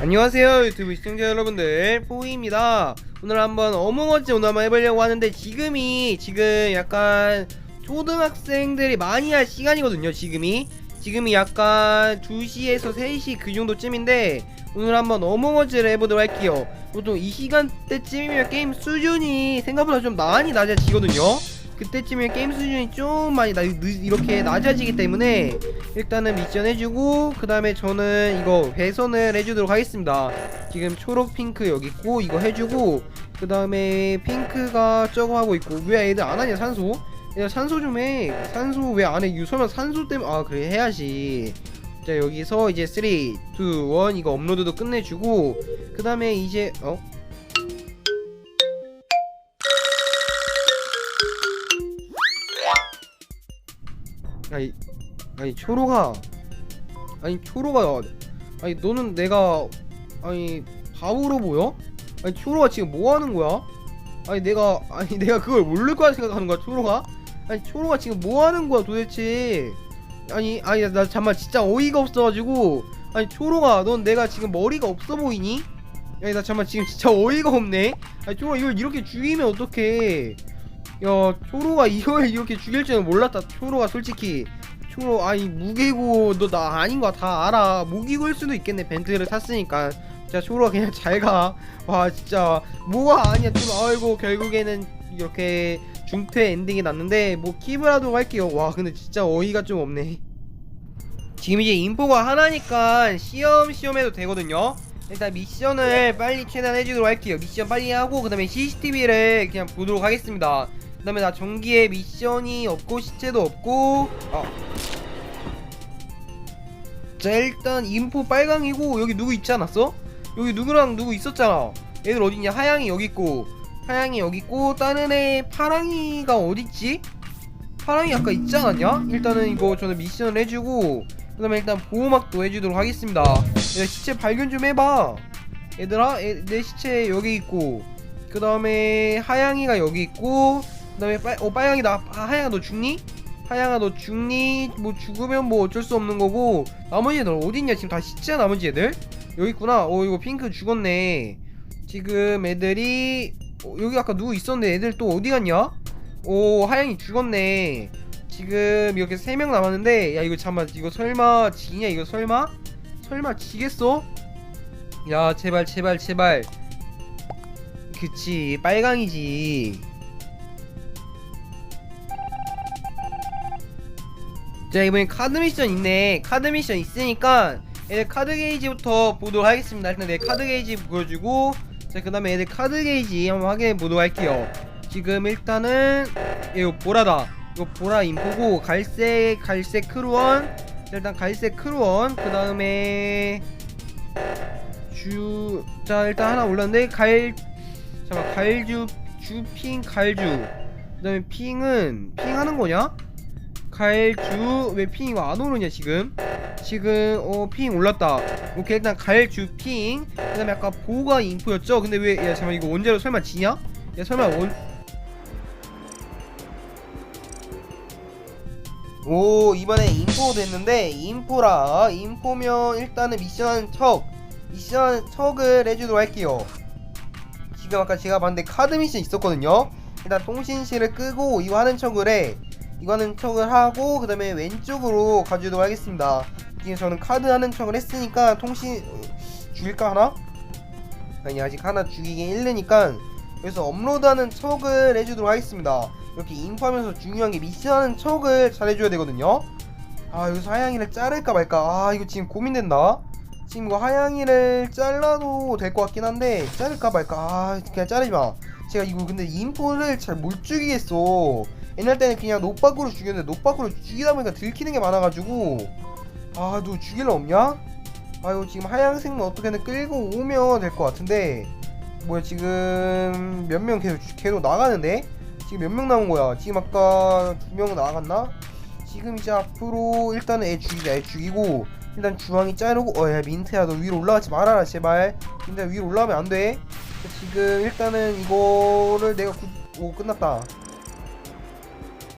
안녕하세요 유튜브 시청자 여러분들. 포이입니다. 오늘 한번 어몽어즈 오늘 한번 해보려고 하는데 지금이 지금 약간 초등학생들이 많이 할 시간이거든요 지금이. 지금이 약간 2시에서 3시 그 정도쯤인데 오늘 한번 어몽어즈를 해보도록 할게요. 보통 이 시간대쯤이면 게임 수준이 생각보다 좀 많이 낮아지거든요 그때쯤이면 게임 수준이 좀 많이 나, 늦- 이렇게 낮아지기 때문에 일단은 미션 해주고 그 다음에 저는 이거 배선을 해주도록 하겠습니다. 지금 초록 핑크 여기 있고 이거 해주고 그 다음에 핑크가 저거 하고 있고. 왜 애들 안 하냐 산소? 얘들 산소 좀해. 산소 왜 안 해? 유 설마 산소 때문에 아 그래 해야지. 자 여기서 이제 3 2 1 이거 업로드도 끝내주고 그 다음에 이제 어? 아니 아니 초로가 아니 초로가 아니 너는 내가 아니 바보로 보여? 아니 초로가 지금 뭐 하는 거야? 아니 내가 아니 내가 그걸 모를 거라 생각하는 거야 초로가? 아니 초로가 지금 뭐 하는 거야 도대체? 아니 아니 나 잠만 진짜 어이가 없어가지고 아니 초로가 넌 내가 지금 머리가 없어 보이니? 아니 나 잠만 지금 진짜 어이가 없네. 아니 초로 이걸 이렇게 죽이면 어떡해? 야 초로가 이걸 이렇게 죽일 줄은 몰랐다. 초로가 솔직히 초로 아니 무기고 너 나 아닌 거 다 알아. 무기고일 수도 있겠네 벤트를 탔으니까. 자 초로가 그냥 잘 가. 와 진짜 뭐가 아니야 초로. 아이고 결국에는 이렇게 중퇴 엔딩이 났는데 뭐 킵이라도 할게요. 와 근데 진짜 어이가 좀 없네. 지금 이제 인포가 하나니까 시험 시험 해도 되거든요. 일단 미션을 빨리 최대한 해주도록 할게요. 미션 빨리 하고 그 다음에 CCTV를 그냥 보도록 하겠습니다. 그 다음에 나 전기에 미션이 없고 시체도 없고 아. 자 일단 인포 빨강이고 여기 누구 있지 않았어? 여기 누구랑 누구 있었잖아. 얘들 어딨냐? 하양이 여기 있고 하양이 여기 있고 다른 애 파랑이가 어딨지? 파랑이 아까 있지 않았냐? 일단은 이거 저는 미션을 해주고 그 다음에 일단 보호막도 해주도록 하겠습니다 얘 시체 발견 좀 해봐 얘들아 애- 내 시체 여기 있고 그 다음에 하양이가 여기 있고 그 다음에 빨, 어 빨강이 나 아, 하양아 너 죽니? 하양아 너 죽니? 뭐 죽으면 뭐 어쩔 수 없는 거고 나머지 애들 어딨냐 지금 다 시체야 나머지 애들? 여기 있구나 어 이거 핑크 죽었네 지금 애들이 어, 여기 아까 누구 있었는데 애들 또 어디 갔냐? 오 하양이 죽었네 지금 이렇게 세명 남았는데 야 이거 잠만 이거 설마 지냐 이거 설마 설마 지겠어? 야 제발 제발 제발 그치 빨강이지 자 이번엔 카드 미션 있네. 카드 미션 있으니까 애들 카드 게이지부터 보도록 하겠습니다. 일단 내 카드 게이지 보여주고 자그 다음에 애들 카드 게이지 한번 확인해 보도록 할게요. 지금 일단은 이거 보라다. 이거 보라 인포고 갈색 갈색 크루원. 자, 일단 갈색 크루원. 그 다음에 주 자 일단 하나 올랐는데 갈 잠깐 갈주 주핑 갈주. 그 다음에 핑은 핑 하는 거냐 갈주 왜 핑 이거 안 오르냐 지금? 지금 어 핑 올랐다. 오케이 일단 갈주 핑 그 다음에 아까 보가 인포였죠? 근데 왜야 잠깐 이거 원제로 설마 지냐? 야 설마 원 오 이번에 인포 됐는데 인포라. 인포면 일단은 미션 척. 미션 척을 해주도록 할게요. 지금 아까 제가 봤는데 카드 미션 있었거든요? 일단 통신실을 끄고 이거 하는 척을 해 이거 하는 척을 하고 그 다음에 왼쪽으로 가주도록 하겠습니다. 지금 저는 카드 하는 척을 했으니까 통신 어, 죽일까 하나? 아니 아직 하나 죽이긴 일르니까 그래서 업로드하는 척을 해주도록 하겠습니다. 이렇게 인포하면서 중요한 게 미션하는 척을 잘 해줘야 되거든요. 아 여기서 하양이를 자를까 말까? 아 이거 지금 고민된다. 지금 이거 하양이를 잘라도 될 것 같긴 한데 자를까 말까? 아 그냥 자르지마. 제가 이거 근데 인포를 잘 못 죽이겠어 옛날 때는 그냥 노박으로 죽였는데 노박으로 죽이다 보니까 들키는 게 많아가지고. 아 너 죽일 러 없냐? 아유 지금 하양색만 어떻게든 끌고 오면 될 것 같은데. 뭐야 지금 몇 명 계속 계속 나가는데? 지금 몇 명 남은 거야? 지금 아까 두 명 나갔나? 지금 이제 앞으로 일단은 애 죽이자 애 죽이고. 일단 주황이 자르고 어 야 민트야 너 위로 올라가지 말아라 제발. 민트야 위로 올라가면 안돼. 지금 일단은 이거를 내가 구... 오 끝났다